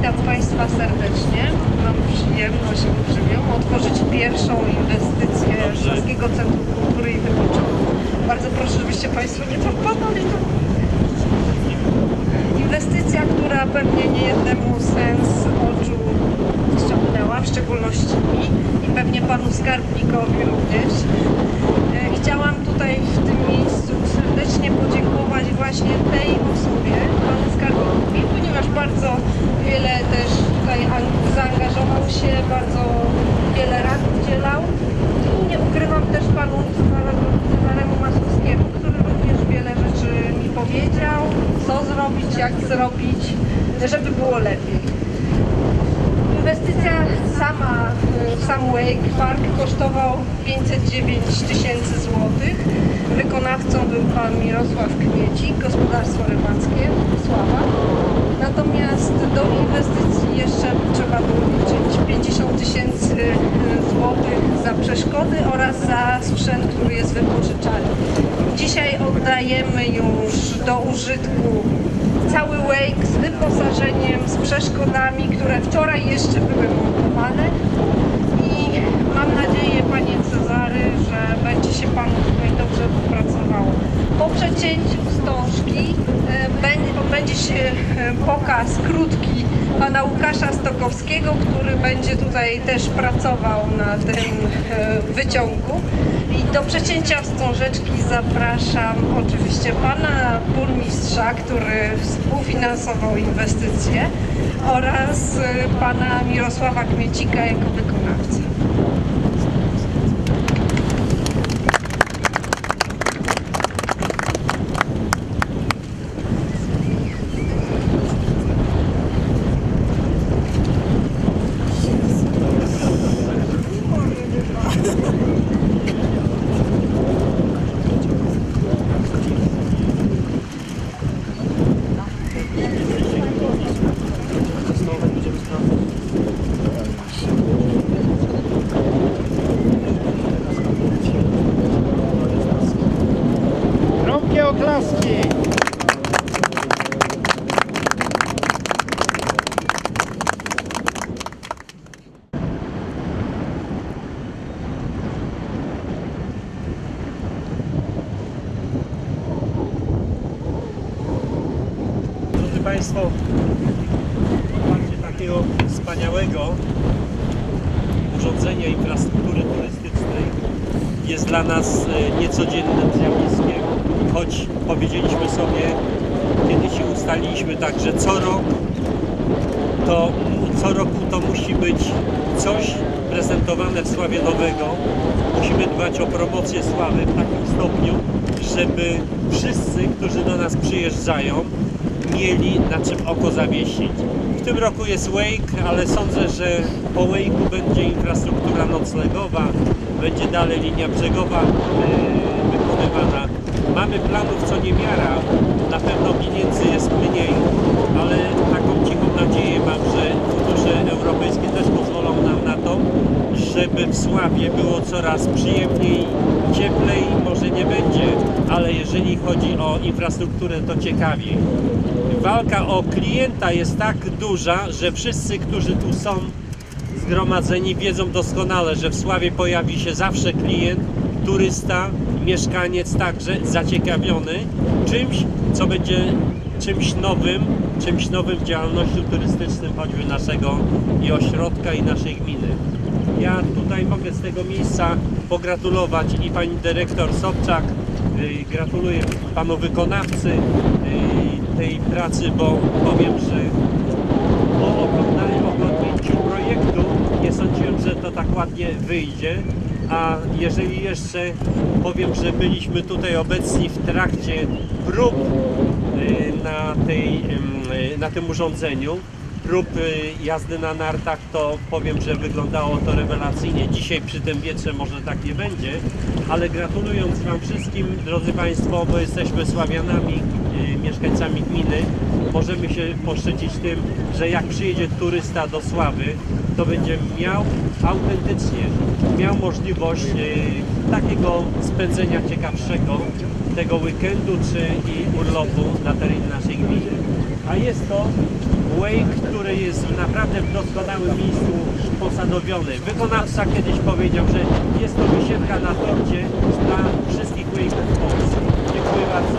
Witam Państwa serdecznie. Mam przyjemność olbrzymią otworzyć pierwszą inwestycję. Śląskiego Centrum Kultury i Wypoczynku. Bardzo proszę, żebyście Państwo nie popadali. Inwestycja, która pewnie niejednemu sens oczu ściągnęła, w szczególności mi i pewnie Panu Skarbnikowi również. E, Chciałam tutaj w tym miejscu serdecznie podziękować właśnie tej osobie, Panu Skarbnikowi, ponieważ bardzo wiele też tutaj an- zaangażował się, bardzo wiele rad udzielał i nie ukrywam też Panu Cezaremu Cezaremu Masłowskiemu, który również wiele rzeczy mi powiedział, co zrobić, jak zrobić, żeby było lepiej. Inwestycja sama, y, sam Wake Park kosztował 509 tysięcy złotych. Wykonawcą był pan Mirosław Kmiecik, gospodarstwo rybackie Sława. Natomiast do inwestycji jeszcze trzeba było liczyć 50 tysięcy y, złotych za przeszkody oraz za sprzęt, który jest wypożyczany. Dzisiaj oddajemy już do użytku cały wake z wyposażeniem, z przeszkodami, które wczoraj jeszcze były montowane i mam nadzieję, Panie Cezary, że będzie się Panu tutaj dobrze popracowało. Po przecięciu wstążki e, będzie, się e, pokaz krótki Pana Łukasza Stokowskiego, który będzie tutaj też pracował na tym e, wyciągu. Do przecięcia wstążeczki zapraszam oczywiście pana burmistrza, który współfinansował inwestycję oraz y, pana Mirosława Kmiecika jako wykonawcę. Państwo, takiego wspaniałego urządzenia infrastruktury turystycznej jest dla nas e, niecodziennym zjawiskiem, choć powiedzieliśmy sobie, kiedy się ustaliliśmy tak, że co rok to co roku to musi być coś prezentowane w Sławie Nowego. Musimy dbać o promocję Sławy w takim stopniu, żeby wszyscy, którzy do nas przyjeżdżają, mieli na czym oko zawiesić. W tym roku jest Wake, ale sądzę, że po Wake'u będzie infrastruktura noclegowa, będzie dalej linia brzegowa e, wykonywana. Mamy planów co niemiara, na pewno pieniędzy jest mniej, ale taką cichą nadzieję mam, że fundusze europejskie też pozwolą nam na to, żeby w Sławie było coraz przyjemniej, cieplej, może nie będzie, ale jeżeli chodzi o infrastrukturę, to ciekawiej. Walka o klienta jest tak duża, że wszyscy, którzy tu są zgromadzeni, wiedzą doskonale, że w Sławie pojawi się zawsze klient, turysta, mieszkaniec także zaciekawiony czymś, co będzie czymś nowym, czymś nowym w działalności turystycznym choćby naszego i ośrodka i naszej gminy. Ja tutaj mogę z tego miejsca pogratulować i pani dyrektor Sobczak, gratuluję panu wykonawcy y, tej pracy, bo powiem, że po oglądaniu, projektu nie sądziłem, że to tak ładnie wyjdzie. A jeżeli jeszcze powiem, że byliśmy tutaj obecni w trakcie prób y, na, tej, na tym urządzeniu, prób jazdy na nartach, to powiem, że wyglądało to rewelacyjnie. Dzisiaj przy tym wietrze może tak nie będzie, ale gratulując Wam wszystkim, drodzy Państwo, bo jesteśmy Sławianami, y, mieszkańcami gminy, możemy się poszczycić tym, że jak przyjedzie turysta do Sławy, to będzie miał autentycznie, miał możliwość y, takiego spędzenia ciekawszego tego weekendu czy i urlopu na terenie naszej gminy. A jest to wake, jest naprawdę w doskonałym miejscu postanowiony. Wykonawca kiedyś powiedział, że jest to wysiedka na torcie dla wszystkich wake'ów w Polsce. Dziękuję bardzo.